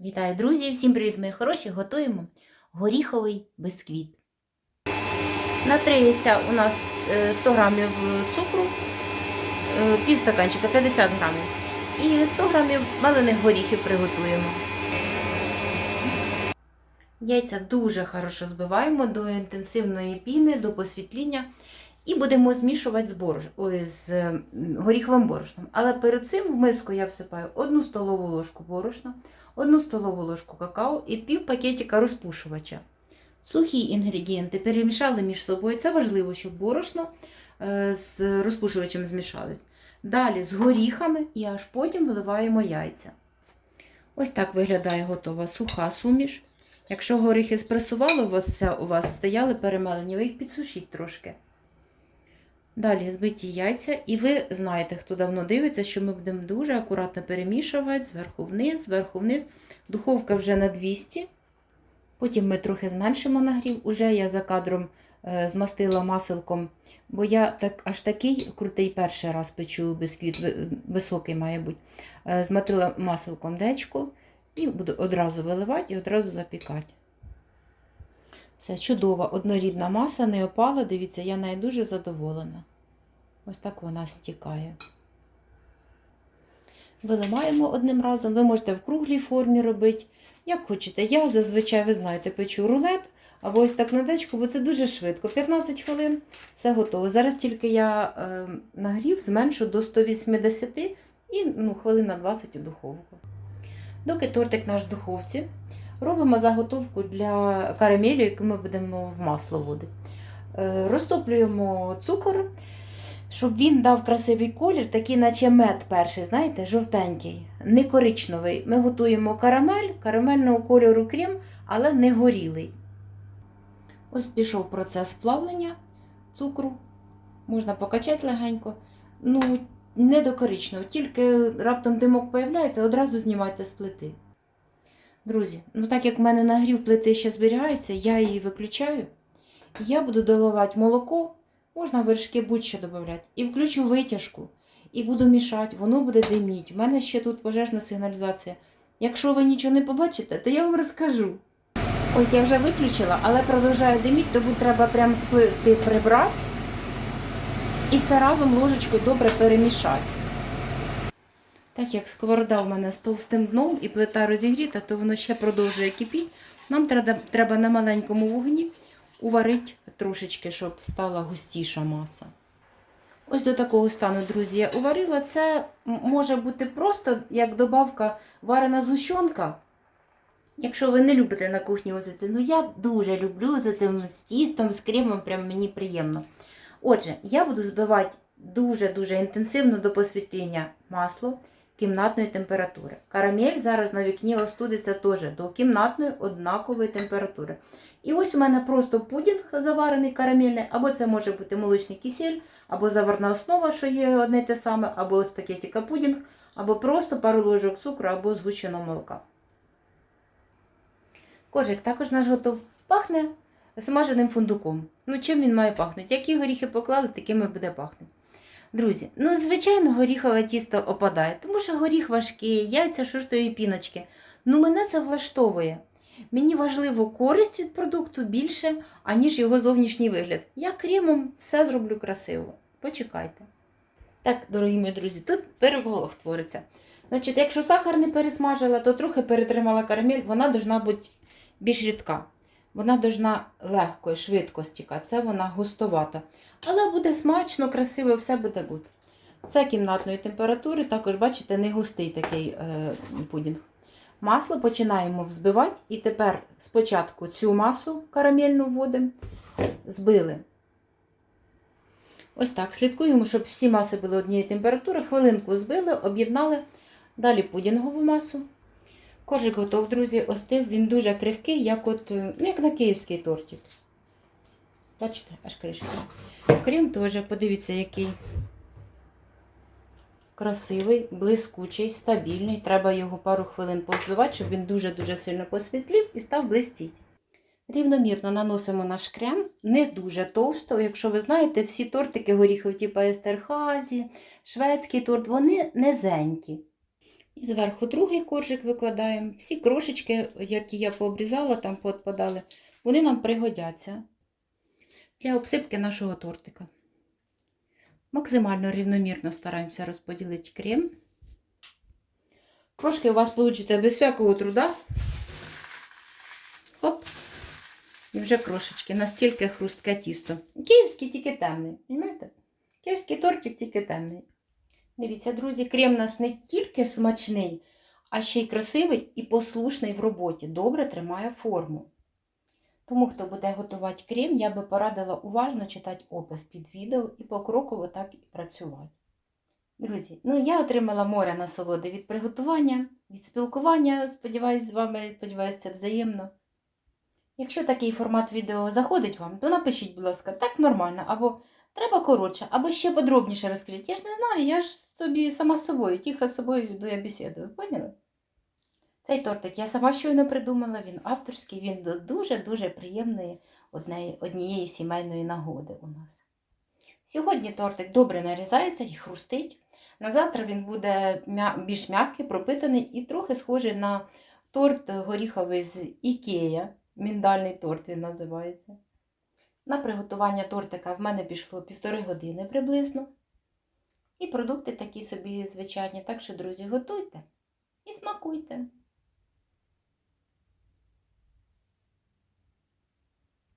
Вітаю, друзі! Всім привіт, мої хороші! Готуємо горіховий бисквіт. На три яйця у нас е, 100 грамів цукру, е, пів стаканчика 50 грамів. І 100 грамів малених горіхів приготуємо. Яйця дуже хорошо збиваємо до інтенсивної піни, до посвітління. І будемо змішувати з, борош... Ой, з горіховим борошном. Але перед цим в миску я всипаю 1 столову ложку борошна, 1 столову ложку какао і пів пакетика розпушувача. Сухі інгредієнти перемішали між собою. Це важливо, щоб борошно е, з розпушувачем змішались. Далі з горіхами і аж потім виливаємо яйця. Ось так виглядає готова суха суміш. Якщо горіхи спресували, у вас, у вас стояли перемелені, ви їх підсушіть трошки. Далі збиті яйця, і ви знаєте, хто давно дивиться, що ми будемо дуже акуратно перемішувати зверху вниз, зверху вниз. Духовка вже на 200. Потім ми трохи зменшимо нагрів. Уже я за кадром е, змастила маселком, бо я так, аж такий крутий перший раз печу бисквіт, високий має бути. Е, зматила маселком дечку і буду одразу виливати і одразу запікати. Все чудова, однорідна маса, не опала. Дивіться, я нею дуже задоволена. Ось так вона стікає. Виливаємо одним разом. Ви можете в круглій формі робити, як хочете. Я зазвичай, ви знаєте, печу рулет або ось так на дечку, бо це дуже швидко. 15 хвилин все готово. Зараз тільки я е, нагрів, зменшу до 180 і ну, хвилин на 20 у духовку. Доки тортик наш в духовці, робимо заготовку для карамелі, яку ми будемо в масло вводити. Е, Розтоплюємо цукор, щоб він дав красивий колір, такий, наче мед перший, знаєте, жовтенький, не коричневий. Ми готуємо карамель, карамельного кольору крем, але не горілий. Ось пішов процес плавлення цукру. Можна покачати легенько. Ну, не до коричневого, тільки раптом димок появляється, одразу знімайте з плити. Друзі, ну так як в мене нагрів плити ще зберігається, я її виключаю. Я буду доливати молоко, можна вершки будь-що додати. І включу витяжку. І буду мішати, воно буде диміть. У мене ще тут пожежна сигналізація. Якщо ви нічого не побачите, то я вам розкажу. Ось я вже виключила, але продовжує диміть, тому треба прямо з плити прибрати і все разом ложечкою добре перемішати. Так як сковорода в мене з товстим дном і плита розігріта, то воно ще продовжує кипіти. Нам треба, на маленькому вогні уварити трошечки, щоб стала густіша маса. Ось до такого стану, друзі, я уварила. Це може бути просто як добавка варена зущенка. Якщо ви не любите на кухні це, ну я дуже люблю за цим з тістом, з кремом, прям мені приємно. Отже, я буду збивати дуже-дуже інтенсивно до посвітління масло кімнатної температури. Карамель зараз на вікні остудиться теж до кімнатної однакової температури. І ось у мене просто пудінг заварений карамельний, або це може бути молочний кисель, або заварна основа, що є одне те саме, або з пакетика пудінг, або просто пару ложок цукру, або згущеного молока. Кожик також наш готов. Пахне смаженим фундуком. Ну, чим він має пахнути? Які горіхи поклали, такими буде пахнути. Друзі, ну звичайно, горіхове тісто опадає, тому що горіх важкий, яйця шуштові піночки. Ну, мене це влаштовує. Мені важливо користь від продукту більше, аніж його зовнішній вигляд. Я кремом все зроблю красиво. Почекайте. Так, дорогі мої друзі, тут переполох твориться. Значить, якщо сахар не пересмажила, то трохи перетримала карамель, вона должна бути більш рідка. Вона должна легко і швидко стікати. Це вона густовата. Але буде смачно, красиво, все буде гуд. Це кімнатної температури, також, бачите, не густий такий е, пудінг. Масло починаємо взбивати. І тепер спочатку цю масу карамельну вводимо, збили. Ось так. Слідкуємо, щоб всі маси були однієї температури. Хвилинку збили, об'єднали. Далі пудінгову масу. Коржик готов, друзі, остив. Він дуже крихкий, як от, ну, як на київський тортик. Бачите, аж кришиться. Крем теж, подивіться, який красивий, блискучий, стабільний. Треба його пару хвилин позбивати, щоб він дуже-дуже сильно посвітлів і став блистіть. Рівномірно наносимо наш крем, не дуже товсто. Якщо ви знаєте, всі тортики горіхові, типу Естерхазі, шведський торт, вони низенькі. І зверху другий коржик викладаємо. Всі крошечки, які я пообрізала, там поотпадали, вони нам пригодяться для обсипки нашого тортика. Максимально рівномірно стараємося розподілити крем. Трошки у вас вийде без всякого труда. Хоп. І вже крошечки, настільки хрустке тісто. Київський тільки темний. Розумієте? Київський тортик тільки темний. Дивіться, друзі, крем наш не тільки смачний, а ще й красивий і послушний в роботі. Добре тримає форму. Тому, хто буде готувати крем, я би порадила уважно читати опис під відео і покроково так і працювати. Друзі, ну я отримала море насолоди від приготування, від спілкування. Сподіваюсь, з вами, сподіваюсь, це взаємно. Якщо такий формат відео заходить вам, то напишіть, будь ласка, так нормально, або треба коротше, або ще подробніше розкажіть. Я ж не знаю, я ж собі сама з собою, тихо з собою веду я бесіду. Поняли? Цей тортик я сама щойно придумала, він авторський, він до дуже-дуже приємної однієї, однієї сімейної нагоди у нас. Сьогодні тортик добре нарізається і хрустить. На завтра він буде більш м'який, пропитаний і трохи схожий на торт горіховий з Ікея. Міндальний торт він називається. На приготування тортика в мене пішло півтори години приблизно. І продукти такі собі звичайні. Так що, друзі, готуйте і смакуйте.